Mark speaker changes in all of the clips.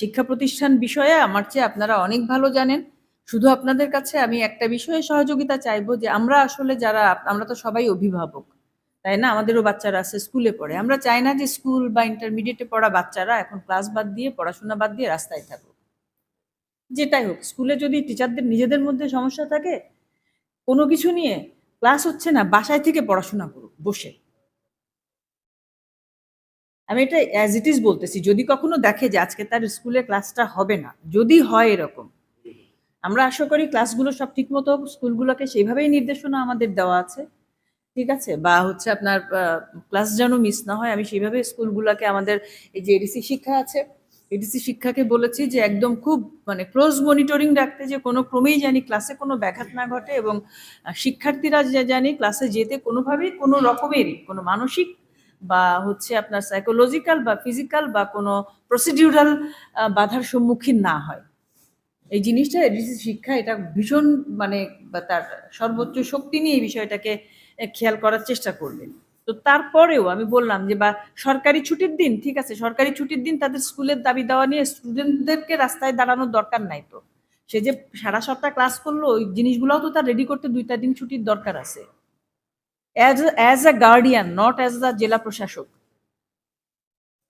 Speaker 1: শিক্ষা প্রতিষ্ঠান বিষয়ে আমার চেয়ে আপনারা অনেক ভালো জানেন। শুধু আপনাদের কাছে আমি একটা বিষয়ে সহযোগিতা চাইব যে আমরা আসলে যারা, আমরা তো সবাই অভিভাবক, তাই না? আমাদেরও বাচ্চারা আছে, স্কুলে পড়ে। আমরা চাই না যে স্কুল বা ইন্টারমিডিয়েটে পড়া বাচ্চারা এখন ক্লাস বাদ দিয়ে, পড়াশোনা বাদ দিয়ে রাস্তায় থাকুক। যেটাই হোক, স্কুলে যদি টিচারদের নিজেদের মধ্যে সমস্যা থাকে, কোনো কিছু নিয়ে ক্লাস হচ্ছে না, বাসায় থেকে পড়াশোনা করুক, বসে। আমি এটা অ্যাজ ইট ইজ বলতেছি, যদি কখনো দেখে যে আজকে তার স্কুলে ক্লাসটা হবে না, যদি হয় এরকম, আমরা আশা করি ক্লাসগুলো সব ঠিক মতো স্কুলগুলোকে সেইভাবেই নির্দেশনা আমাদের দেওয়া আছে, ঠিক আছে? বা হচ্ছে আপনার ক্লাস যেন মিস না হয়, আমি সেইভাবে স্কুলগুলোকে আমাদের এই যে এডিসি শিক্ষা আছে এডিসি শিক্ষাকে বলেছি যে একদম খুব মানে ক্লোজ মনিটরিং রাখতে যে কোনো ক্রমেই জানি ক্লাসে কোনো ব্যাঘাত না ঘটে এবং শিক্ষার্থীরা যে জানি ক্লাসে যেতে কোনোভাবেই কোনো রকমেরই কোনো মানসিক বা হচ্ছে আপনার সাইকোলজিক্যাল বা ফিজিক্যাল বা কোনো প্রসিডিউরাল বাধার সম্মুখীন না হয়। এই জিনিসটা এডিসি শিক্ষা, এটা ভীষণ মানে তার সর্বোচ্চ শক্তি নিয়ে এই বিষয়টাকে খেয়াল করার চেষ্টা করলেন তো তারপরেও আমি বললাম যে বা সরকারি ছুটির দিন, ঠিক আছে, সরকারি ছুটির দিন তাদের স্কুলের দাবি দেওয়া নিয়ে স্টুডেন্টদেরকে রাস্তায় দাঁড়ানোর দরকার নাই তো। সে যে সারা সপ্তাহ ক্লাস করল, ওই জিনিসগুলোও তো তার রেডি করতে দুইটা দিন ছুটির দরকার আছে। As as a guardian not as the জেলা প্রশাসক।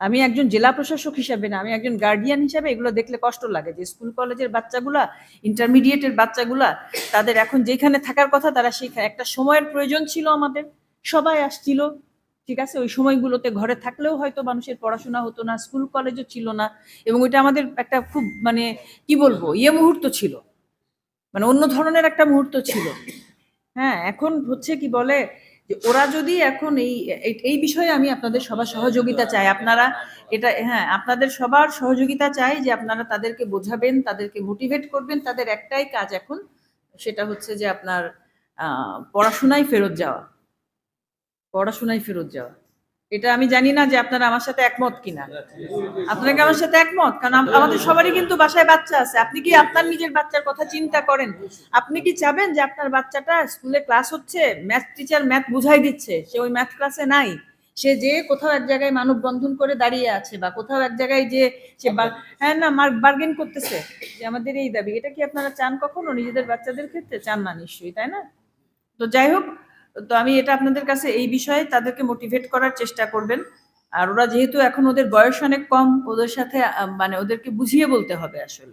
Speaker 1: আমি একজন জেলা প্রশাসক হিসাবে না, আমি একজন গার্ডিয়ান হিসাবে এগুলো দেখলে কষ্ট লাগে যে স্কুল কলেজের বাচ্চাগুলা ইন্টারমিডিয়েটের বাচ্চাগুলা, তাদের এখন যেখানে থাকার কথা তারা সেখানে একটা সময়ের প্রয়োজন ছিল আমাদের। সবাই আসছিল, ঠিক আছে? ওই সময়গুলোতে ঘরে থাকলেও হয়তো মানুষের পড়াশোনা হতো না স্কুল কলেজও ছিল না, এবং ওইটা আমাদের একটা খুব মানে কি বলব ইয়ে মুহূর্ত ছিল। মানে অন্য ধরনের একটা মুহূর্ত ছিল। হ্যাঁ এখন হচ্ছে কি বলে যে ওরা যদি এখন এই, এই- বিষয়ে আমি আপনাদের সবার সহযোগিতা চাই, আপনারা এটা হ্যাঁ আপনাদের সবার সহযোগিতা চাই যে আপনারা তাদেরকে বোঝাবেন, তাদেরকে মোটিভেট করবেন, তাদের একটাই কাজ এখন, সেটা হচ্ছে যে আপনার পড়াশোনায় ফেরত যাওয়া। পড়াশোনায় ফেরত যাওয়া। এটা আমি জানি না যে আপনারা আমার সাথে একমত কিনা। আপনারা কি আমার সাথে একমত? কারণ আমাদের সবারই কিন্তু বাসায় বাচ্চা আছে। আপনি কি আপনার নিজের বাচ্চার কথা চিন্তা করেন? আপনি কি চাবেন যে আপনার বাচ্চাটা স্কুলে ক্লাস হচ্ছে ম্যাথ টিচার ম্যাথ বুঝাই দিচ্ছে, সে ওই ম্যাথ ক্লাসে নাই? সে যে কোথাও এক জায়গায় মানববন্ধন করে দাঁড়িয়ে আছে বা কোথাও এক জায়গায় যে সে হ্যাঁ না বার্গেন করতেছে, যে আমাদের এই দাবি। এটা কি আপনারা চান কখনো? নিজেদের বাচ্চাদের ক্ষেত্রে চান না নিশ্চয়ই, তাই না? তো যাই হোক তো আমি এটা আপনাদের কাছে এই বিষয়ে তাদেরকে মোটিভেট করার চেষ্টা করবেন। আর ওরা যেহেতু এখন ওদের বয়স অনেক কম, ওদের সাথে মানে ওদেরকে বুঝিয়ে বলতে হবে আসলে।